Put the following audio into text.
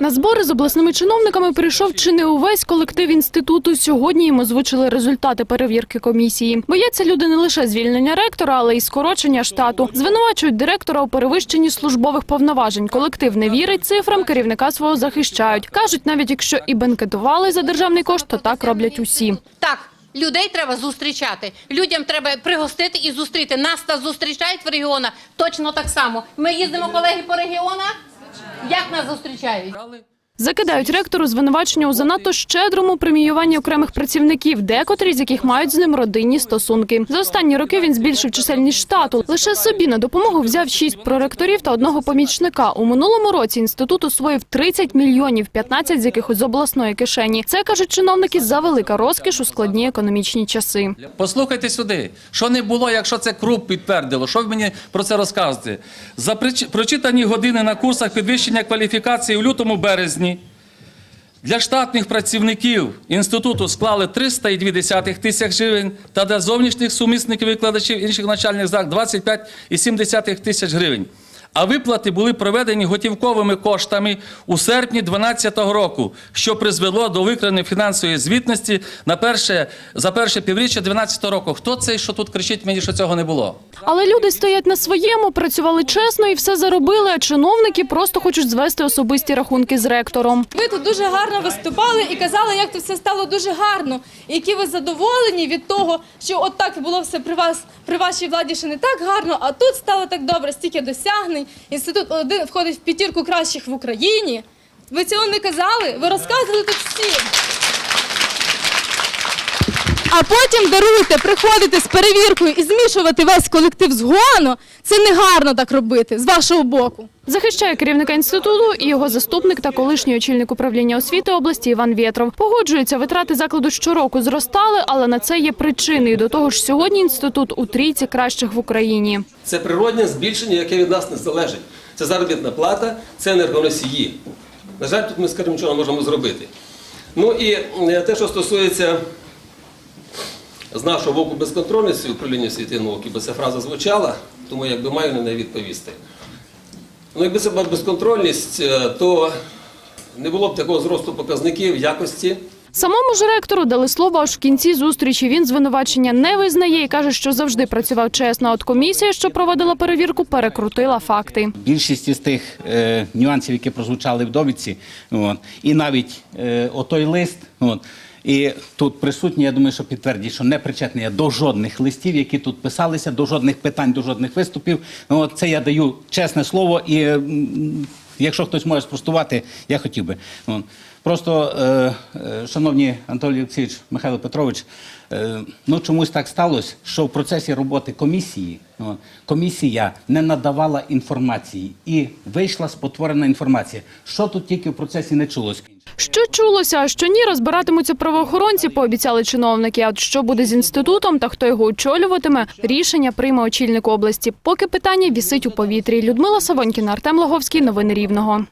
На збори з обласними чиновниками прийшов чи не увесь колектив інституту. Сьогодні їм озвучили результати перевірки комісії. Бояться люди не лише звільнення ректора, але й скорочення штату. Звинувачують директора у перевищенні службових повноважень. Колектив не вірить цифрам, керівника свого захищають. кажуть, навіть якщо і бенкетували за державний кошт, то так роблять усі. Так, людей треба зустрічати. Людям треба пригостити і зустріти. Нас та зустрічають в регіонах точно так само. Ми їздимо, колеги, по регіонах. Як нас зустрічають? Закидають ректору звинувачення у занадто щедрому преміюванні окремих працівників, декотрі з яких мають з ним родинні стосунки. За останні роки він збільшив чисельність штату. Лише собі на допомогу взяв шість проректорів та одного помічника. У минулому році інститут освоїв 30 мільйонів, 15 з яких з обласної кишені. Це кажуть чиновники за велика розкіш у складні економічні часи. Послухайте сюди, що не було, якщо це КРУП підтвердило. Що ви мені про це розказуєте? За прочитані години на курсах підвищення кваліфікації у лютому-березні для штатних працівників інституту склали 302 тисяч гривень та для зовнішніх сумісників викладачів інших навчальних закладів 25,7 тисяч гривень. А виплати були проведені готівковими коштами у серпні 2012 року, що призвело до викрадення фінансової звітності на перше, за перше півріччя 2012 року. Хто цей, що тут кричить мені, що цього не було? Але люди стоять на своєму, працювали чесно і все заробили. А чиновники просто хочуть звести особисті рахунки з ректором. Ви тут дуже гарно виступали і казали, як тут все стало дуже гарно, і які ви задоволені від того, що от так було все при вас, при вашій владі ще не так гарно, а тут стало так добре, стільки досягнень. Інститут один входить в п'ятірку кращих в Україні. Ви цього не казали? Ви розказували тут всім. А потім даруйте, приходити з перевіркою і змішувати весь колектив згону. Це не гарно так робити з вашого боку. Захищає керівника інституту і його заступник та колишній очільник управління освіти області Іван Вєтров. Погоджується, витрати закладу щороку зростали, але на це є причиною. До того ж, сьогодні інститут у трійці кращих в Україні. Це природнє збільшення, яке від нас не залежить. Це заробітна плата, це енергоносії. На жаль, тут ми, скажімо, нічого не можемо зробити. Ну і е, те, що стосується з нашого боку безконтрольності управління освіти і науки, бо ця фраза звучала, тому якби маю на неї відповісти. Ну, якби це була безконтрольність, е, то не було б такого зросту показників якості. Самому ж ректору дали слово аж в кінці зустрічі. Він звинувачення не визнає і каже, що завжди працював чесно. От комісія, що проводила перевірку, перекрутила факти. Більшість із тих е, нюансів, які прозвучали в довідці, от, і навіть е, отой лист, от, і тут присутні, я думаю, що підтвердять, що не причетний я до жодних листів, які тут писалися, до жодних питань, до жодних виступів. Ну, це я даю чесне слово, і якщо хтось може спростувати, я хотів би. Просто, е, е, шановні Анатолій Олексійович, Михайло Петрович, е, ну чомусь так сталося, що в процесі роботи комісії от, комісія не надавала інформації і вийшла спотворена інформація. Що тут тільки в процесі не чулось. Що чулося, а що ні, розбиратимуться правоохоронці, пообіцяли чиновники. А що буде з інститутом та хто його очолюватиме, рішення прийме очільник області. Поки питання вісить у повітрі. Людмила Савонькіна, Артем Лаговський. Новини Рівного.